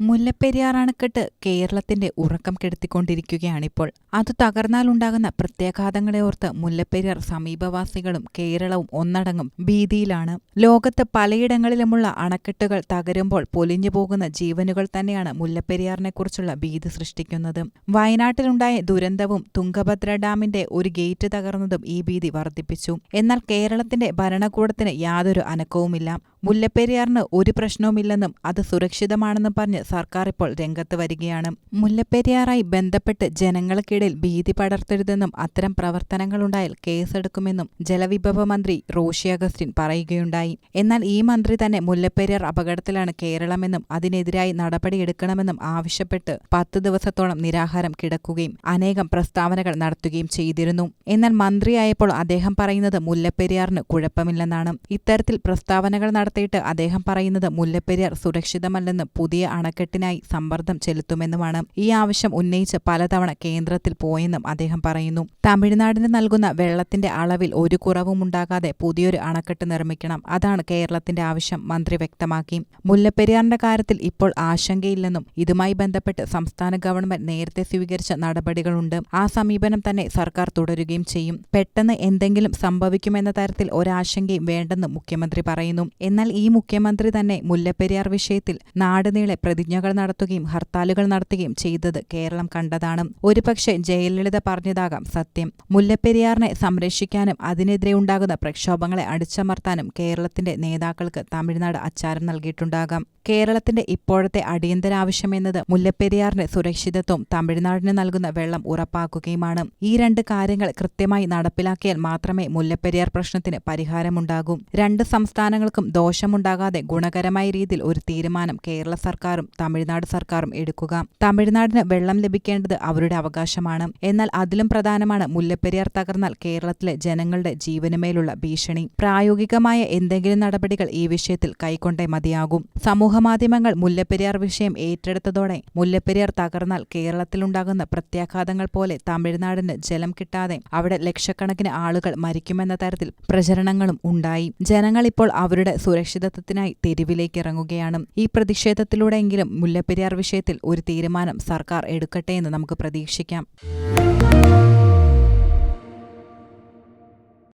മുല്ലപ്പെരിയാർ അണക്കെട്ട് കേരളത്തിന്റെ ഉറക്കം കെടുത്തിക്കൊണ്ടിരിക്കുകയാണിപ്പോൾ. അത് തകർന്നാലുണ്ടാകുന്ന പ്രത്യാഘാതങ്ങളെ ഓർത്ത് മുല്ലപ്പെരിയാർ സമീപവാസികളും കേരളവും ഒന്നടങ്കം ഭീതിയിലാണ്. ലോകത്ത് പലയിടങ്ങളിലുമുള്ള അണക്കെട്ടുകൾ തകരുമ്പോൾ പൊലിഞ്ഞു പോകുന്ന ജീവനുകൾ തന്നെയാണ് മുല്ലപ്പെരിയാറിനെക്കുറിച്ചുള്ള ഭീതി സൃഷ്ടിക്കുന്നത്. വയനാട്ടിലുണ്ടായ ദുരന്തവും തുങ്കഭദ്ര ഡാമിന്റെ ഒരു ഗേറ്റ് തകർന്നതും ഈ ഭീതി വർദ്ധിപ്പിച്ചു. എന്നാൽ കേരളത്തിന്റെ ഭരണകൂടത്തിന് യാതൊരു അനക്കവുമില്ല. മുല്ലപ്പെരിയാറിന് ഒരു പ്രശ്നവുമില്ലെന്നും അത് സുരക്ഷിതമാണെന്നും പറഞ്ഞ് സർക്കാർ ഇപ്പോൾ രംഗത്ത് വരികയാണ്. മുല്ലപ്പെരിയാറായി ബന്ധപ്പെട്ട് ജനങ്ങൾക്കിടയിൽ ഭീതി പടർത്തരുതെന്നും അത്തരം പ്രവർത്തനങ്ങളുണ്ടായാൽ കേസെടുക്കുമെന്നും ജലവിഭവ മന്ത്രി റോഷി അഗസ്റ്റിൻ പറയുകയുണ്ടായി. എന്നാൽ ഈ മന്ത്രി തന്നെ മുല്ലപ്പെരിയാർ അപകടത്തിലാണ് കേരളമെന്നും അതിനെതിരായി നടപടിയെടുക്കണമെന്നും ആവശ്യപ്പെട്ട് പത്ത് ദിവസത്തോളം നിരാഹാരം കിടക്കുകയും അനേകം പ്രസ്താവനകൾ നടത്തുകയും ചെയ്തിരുന്നു. എന്നാൽ മന്ത്രിയായപ്പോൾ അദ്ദേഹം പറയുന്നത് മുല്ലപ്പെരിയാറിന് കുഴപ്പമില്ലെന്നാണ്. ഇത്തരത്തിൽ പ്രസ്താവനകൾ നടത്തിയിട്ട് അദ്ദേഹം പറയുന്നത് മുല്ലപ്പെരിയാർ സുരക്ഷിതമല്ലെന്ന് പുതിയ അണക്കെട്ടിനായി സമ്മർദ്ദം ചെലുത്തുമെന്നുമാണ്. ഈ ആവശ്യം ഉന്നയിച്ച് പലതവണ കേന്ദ്രത്തിൽ പോയെന്നും അദ്ദേഹം പറയുന്നു. തമിഴ്നാടിന് നൽകുന്ന വെള്ളത്തിന്റെ അളവിൽ ഒരു കുറവുമുണ്ടാകാതെ പുതിയൊരു അണക്കെട്ട് നിർമ്മിക്കണം. അതാണ് കേരളത്തിന്റെ ആവശ്യം മന്ത്രി വ്യക്തമാക്കി. മുല്ലപ്പെരിയാറിന്റെ കാര്യത്തിൽ ഇപ്പോൾ ആശങ്കയില്ലെന്നും ഇതുമായി ബന്ധപ്പെട്ട് സംസ്ഥാന ഗവൺമെന്റ് നേരത്തെ സ്വീകരിച്ച നടപടികളുണ്ട്. ആ സമീപനം തന്നെ സർക്കാർ തുടരുകയും ചെയ്യും. പെട്ടെന്ന് എന്തെങ്കിലും സംഭവിക്കുമെന്ന തരത്തിൽ ഒരാശങ്കയും വേണ്ടെന്നും മുഖ്യമന്ത്രി പറയുന്നു. എന്നാൽ ഈ മുഖ്യമന്ത്രി തന്നെ മുല്ലപ്പെരിയാർ വിഷയത്തിൽ നാടുനീളെ പ്രതിജ്ഞകൾ നടത്തുകയും ഹർത്താലുകൾ നടത്തുകയും ചെയ്തത് കേരളം കണ്ടതാണ്. ഒരുപക്ഷെ ജയലളിത പറഞ്ഞതാകാം സത്യം. മുല്ലപ്പെരിയാറിനെ സംരക്ഷിക്കാനും അതിനെതിരെ ഉണ്ടാകുന്ന പ്രക്ഷോഭങ്ങളെ അടിച്ചമർത്താനും കേരളത്തിന്റെ നേതാക്കൾക്ക് തമിഴ്നാട് അച്ചാരം നൽകിയിട്ടുണ്ടാകാം. കേരളത്തിന്റെ ഇപ്പോഴത്തെ അടിയന്തര അടിയന്തരാവശ്യമെന്നത് മുല്ലപ്പെരിയാറിന്റെ സുരക്ഷിതത്വം തമിഴ്നാടിന് നൽകുന്ന വെള്ളം ഉറപ്പാക്കുകയുമാണ്. ഈ രണ്ട് കാര്യങ്ങൾ കൃത്യമായി നടപ്പിലാക്കിയാൽ മാത്രമേ മുല്ലപ്പെരിയാർ പ്രശ്നത്തിന് പരിഹാരമുണ്ടാകൂ. രണ്ട് സംസ്ഥാനങ്ങൾക്കും ദോഷമുണ്ടാകാതെ ഗുണകരമായ രീതിയിൽ ഒരു തീരുമാനം കേരള സർക്കാരും തമിഴ്നാട് സർക്കാരും എടുക്കുക. തമിഴ്നാടിന് വെള്ളം ലഭിക്കേണ്ടത് അവരുടെ അവകാശമാണ്. എന്നാൽ അതിലും പ്രധാനമാണ് മുല്ലപ്പെരിയാർ തകർന്നാൽ കേരളത്തിലെ ജനങ്ങളുടെ ജീവനുമേലുള്ള ഭീഷണി. പ്രായോഗികമായ എന്തെങ്കിലും നടപടികൾ ഈ വിഷയത്തിൽ കൈക്കൊണ്ടേ മതിയാകും. സമൂഹമാധ്യമങ്ങൾ മുല്ലപ്പെരിയാർ വിഷയം ഏറ്റെടുത്തതോടെ മുല്ലപ്പെരിയാർ തകർന്നാൽ കേരളത്തിലുണ്ടാകുന്ന പ്രത്യാഘാതങ്ങൾ പോലെ തമിഴ്നാടിന് ജലം കിട്ടാതെ അവിടെ ലക്ഷക്കണക്കിന് ആളുകൾ മരിക്കുമെന്ന തരത്തിൽ പ്രചരണങ്ങളും ഉണ്ടായി. ജനങ്ങൾ ഇപ്പോൾ അവരുടെ സുരക്ഷിതത്വത്തിനായി തെരുവിലേക്ക് ഇറങ്ങുകയാണ്. ഈ പ്രതിഷേധത്തിലൂടെയെങ്കിലും മുല്ലപ്പെരിയാർ വിഷയത്തിൽ ഒരു തീരുമാനം സർക്കാർ എടുക്കട്ടെ എന്ന് നമുക്ക് പ്രതീക്ഷിക്കാം.